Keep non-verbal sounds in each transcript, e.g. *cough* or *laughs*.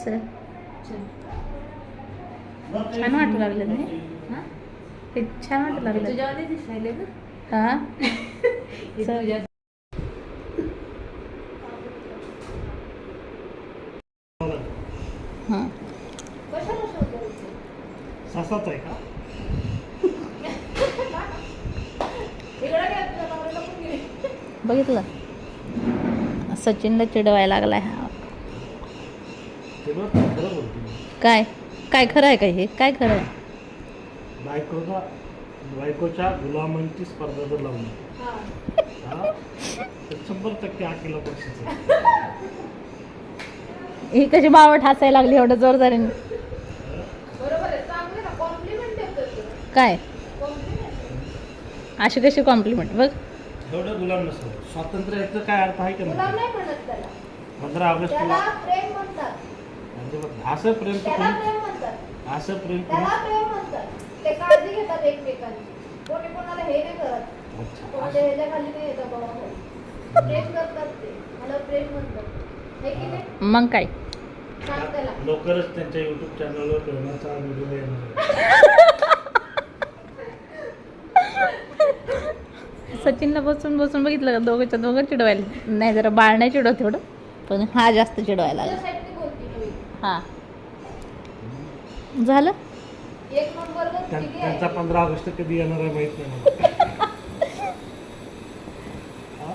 चल. छान वाटू लागलं नाही? हा? हे छान वाटू लागलं. हा *laughs* हे? चल. तुझ्या हा. सासाच आहे का? बघितलं? सचिनला चिडवायला लागलाय हा. ते काय? काय खरं आहे काय हे? काय खरं आहे? बायकोचा बायकोच्या गुलामांची स्पर्धा जर लावली. हा, तर शंभर टक्के आकेला पक्षाचं ही कशी बावट हसायला लागली एवढं जोरदारीने? काय? अशी कशी कॉम्प्लिमेंट बघ. एवढं गुलाम नसतं. स्वातंत्र्य याचा काय अर्थ आहे का नाही? पंधरा ऑगस्टला म्हणजे बघ, असं प्रेम तर कोणी असं प्रेम कोणी ते काळजी घेतात एकमेकांची. कोणी कोणाला हे नाही करत. अच्छा कोणाच्या ह्याच्या खाली नाही येत दबावाखाली प्रेम करतात ते. मला प्रेम म्हणतात. हे की नाही? मग काय? सांग त्याला लवकरच त्यांच्या युट्यूब चॅनलवर प्रेमाचा व्हिडिओ येणार आहे. सचिनला बसून बसून बघितलं का? दोघंच्या दोघं चिडवायला. नाही जरा बाळ नाही चिडवत तेवढं पण हा जास्त चिडवायला लागला. हा. झालं? त्यांचा पंधरा ऑगस्ट कधी येणार आहे माहीत नाही *laughs* हा?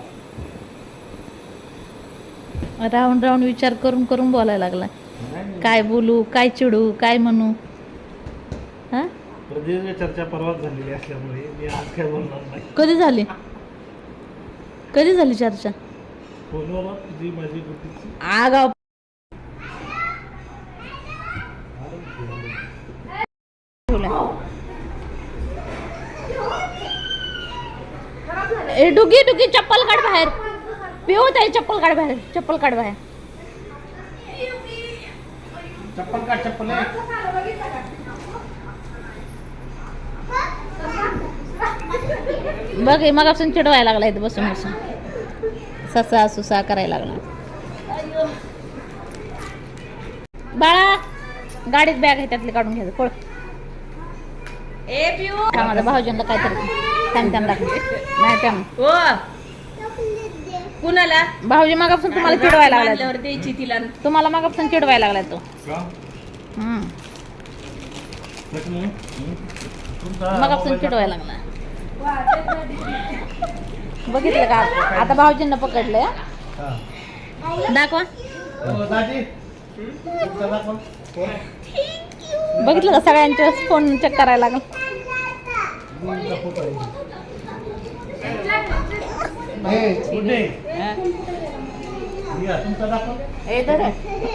राऊंड राऊंड विचार करून करून बोलायला लागला. काय बोलू काय चिडू काय म्हणू? हा? प्रदीर्घ चर्चा परवाच झालेली असल्यामुळे मी आज काय बोलणार नाही. कधी झाली? कधी झाली चर्चा? फोनवर तुझी माझी आगाव ए डुगी डुगी चप्पल काढ बाहेर. पिऊ ताई चप्पल काढ बाहेर चप्पल काढ बाहेर. चप्पल का चप्पल बघ हे मग आपण चिडवायला लागला इथं बसून बसून. ससा सुसा करायला लागला. बाळा गाडीत बॅग आहे त्यातली काढून घ्यायचं पळ ए पिऊ. हा माझा भाऊजींना काय तरी त्यांना त्यांना नाही त्यांना ओ. कुणाला? भाऊजी मगापासून तुम्हाला चिडवायला लागला बांधल्यावर द्यायची तिला. तुम्हाला मगापासून चिडवायला लागलाय तो? हम्म. मगापासून चिडवायला लागला बघितलं का? आता भाऊजींना पकडलंय हा? हा. दाखवा. हो, दाखव. बघितलं का? सगळ्यांचे फोन चेक करायला लागला.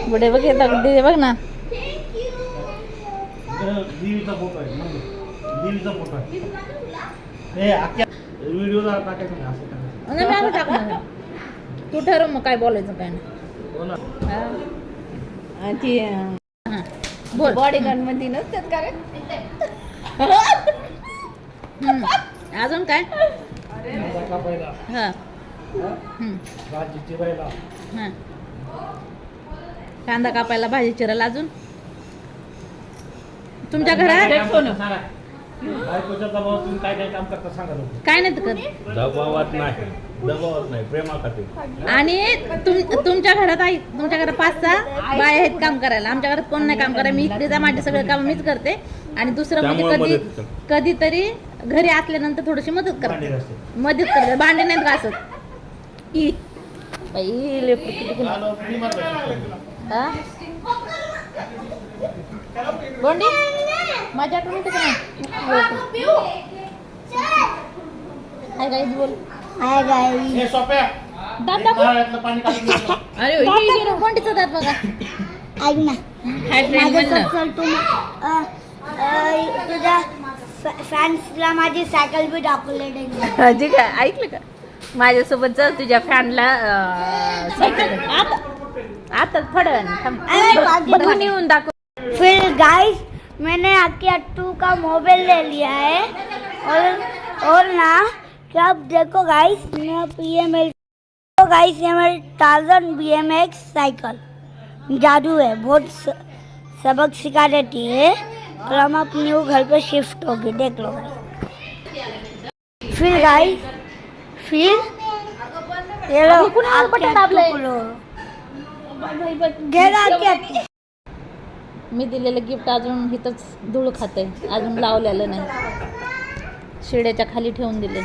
बुडे बघ येतं दे बघ ना इकडं देवीचा फोटो आहे मग देवीचा फोटो आहे हे अख्ख्या व्हिडिओ जरा टाकायचा नाही असं करायचं. आणि मी आता टाकणार तू ठरव मग काय बोलायचं काय हो ना ती हा. बोल बॉडी गार्डमध्ये नसतात का रे हम्म. अजून काय? कांदा कापायला हा. हा? भाजी चिरायला हा कांदा कापायला भाजी चिरायला अजून? तुमच्या घरात? काय काम करता दबावात तुम्ही काय काय काम करता सांगा लोक काय नाही कर दबावात नाही. नाही. प्रेमाखातीर आणि तुम तुमच्या घरात आई तुमच्या घरात पाच सहा बाय आहेत काम करायला. आमच्या घरात कोण नाही काम करायला. मी इकडे जा माझे सगळे काम मीच करते. आणि दुसरं म्हणजे कधी. कधीतरी घरी असल्यानंतर थोडीशी मदत करते घासते. मदत करते भांडे नाहीत घासत. ई बाई? हा? माझ्या आठवण येते हाय गाईज बोल. हाय हे दात दाखव. *laughs* अरे दात बघा? ऐक ना. तुझ्या फॅन्सला माझी सायकल बी. अजी काय ऐकलं का? माझ्यासोबत चल तुझ्या फॅनला सायकल आता बरं, बघून येऊन दाखव. फिर गाइस मैंने आके अट्टू का मोबाइल ले लिया है। और और ना क्या आप देखो गाइस मैं ये मेरे तो गाइस ये मेरी Tarzan B M X cycle जादू है बहुत सबक सिखा देती है। और हम अब न्यू घर पे शिफ्ट हो गए देख लो। फिर गाइस फिर? ये लो आपके अट्टू को लो घेरा आपके अट्टू मी दिलेलं गिफ्ट अजून इथंच धूळ खाते. अजून लावलेलं नाही. शिड्याच्या खाली ठेवून दिले.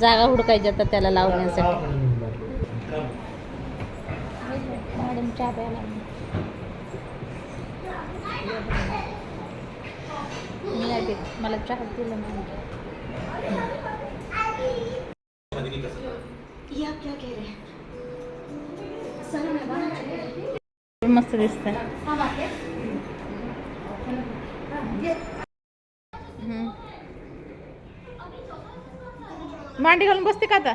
जागा हुडकायची आता त्याला लावण्यासाठी. मॅडम चहा प्यायला. मी नाही पीत. मला चहा दिला नाही मस्त दिसत मांडी घालून बसते का आता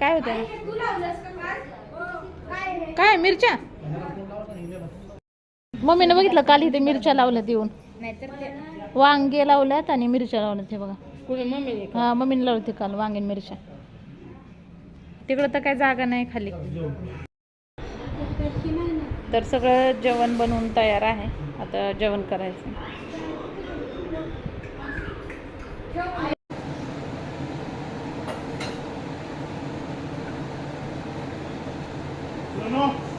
काय होत काय मिरच्या? मम्मीने बघितलं काल इथे मिरच्या लावल्यात येऊन. वांगे लावल्यात आणि मिरच्या लावल्यात हे बघा. हा मम्मीने लावली होती काल वांगे आणि मिरच्या. तिकडं तर काय जागा नाही खाली. तर सगळं जेवण बनवून तयार आहे. आता जेवण करायचं. सोनू. आता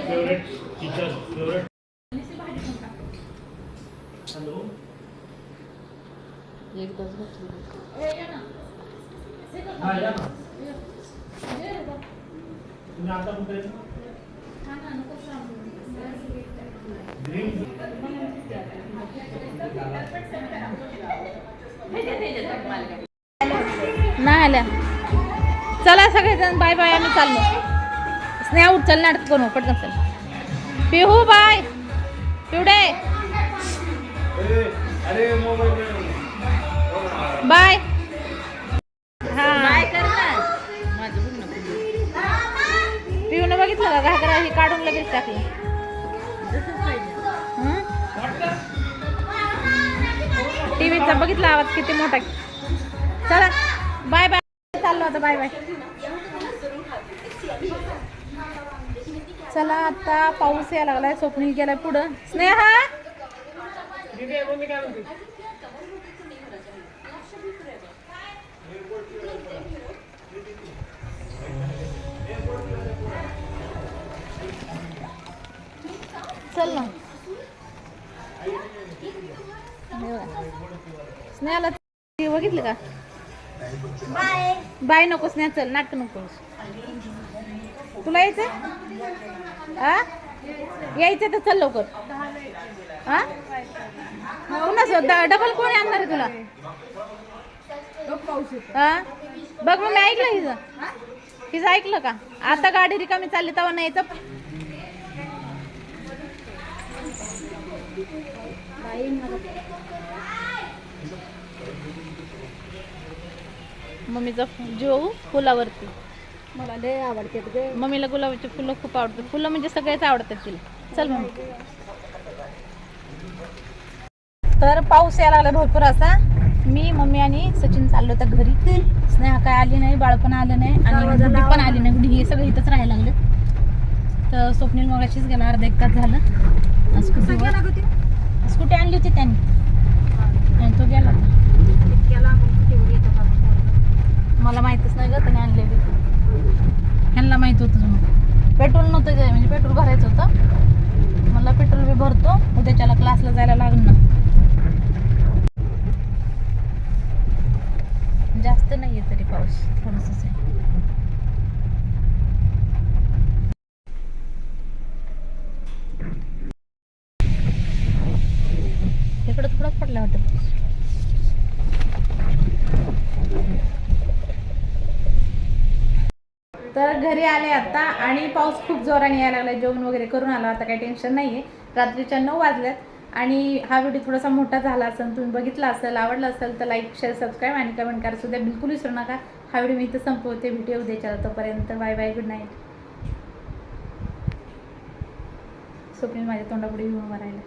फेवरेट टीचर फेवरेट हॅलो हा या ना तुम्ही आता कुठे आहे? नाही आल्या. चला सगळेजण बाय बाय आम्ही चाललो. स्नेहा उठ चल नाटक करू पटकन चल. पिहू बाय. पिवडे. बाय. हा. पिऊन बघितलं का? घागरा ही काढून लगेच टाकलं. टीव्हीचा बघितला आवाज किती मोठा. चला बाय बाय. चाललो आता बाय बाय. चला आता पाऊस यायला लागलाय स्वप्नील गेलाय पुढं. स्नेहा? चल ना. स्नेहाला बघितलं का? बाय बाय नको स्नेहा चल नाटक नको तुला यायचं आ? यायचं तर चल लवकर. हा पुन्हा डबल कोणी आणणार आहे तुला? हा बघ मग मी ऐकलं हिचं. हिचं ऐकलं का? आता गाडी रिकामी चालली तेव्हा नाही यायचं मम्मीचा जीव फुलावरती. मला लय आवडते मम्मीला गुलाबाची फुलं खूप आवडतात फुलं म्हणजे सगळेच आवडतात तिला. चल मम्मी. तर पाऊस यायला लागला भरपूर असा. मी मम्मी आणि सचिन चाललो होतं घरी. स्नेहा काय आली नाही बाळ पण आलं नाही आणि गुड्डी पण आली नाही. गुड्डी हे सगळं इथंच राहायला लागलं. तर स्वप्नील मगाशीच गेला अर्धा एक तास झालं. स्कूटी आणली होती त्यांनी. आणि तो गेला होता. मला माहितच नाही ग त्याने आणलेली. ह्यांना माहीत होतं मग. पेट्रोल नव्हतं जाय म्हणजे पेट्रोल भरायचं होतं. मला पेट्रोल बी भरतो उद्याच्याला क्लासला जायला लागणार. जास्त नाही आहे तरी पाऊस थोडंसंच आहे इकडं थोडा पडला वाटतं पाऊस तर घरी आले आता आणि पाऊस खूप जोराने यायला लागला जेवण वगैरे करून आला. आता काही टेन्शन नाही आहे रात्रीच्या नऊ वाजल्यात आणि हा व्हिडिओ थोडासा मोठा झाला असेल तुम्ही बघितला असेल आवडला असेल तर लाईक शेअर सबस्क्राईब आणि कमेंट करा. सुद्धा बिलकुल विसरू नका. हा व्हिडिओ मी इथं संपवते. व्हिडिओ उद्याच्या तोपर्यंत. Bye bye good night Swapnil माझ्या तोंडापुढे येऊन मरायला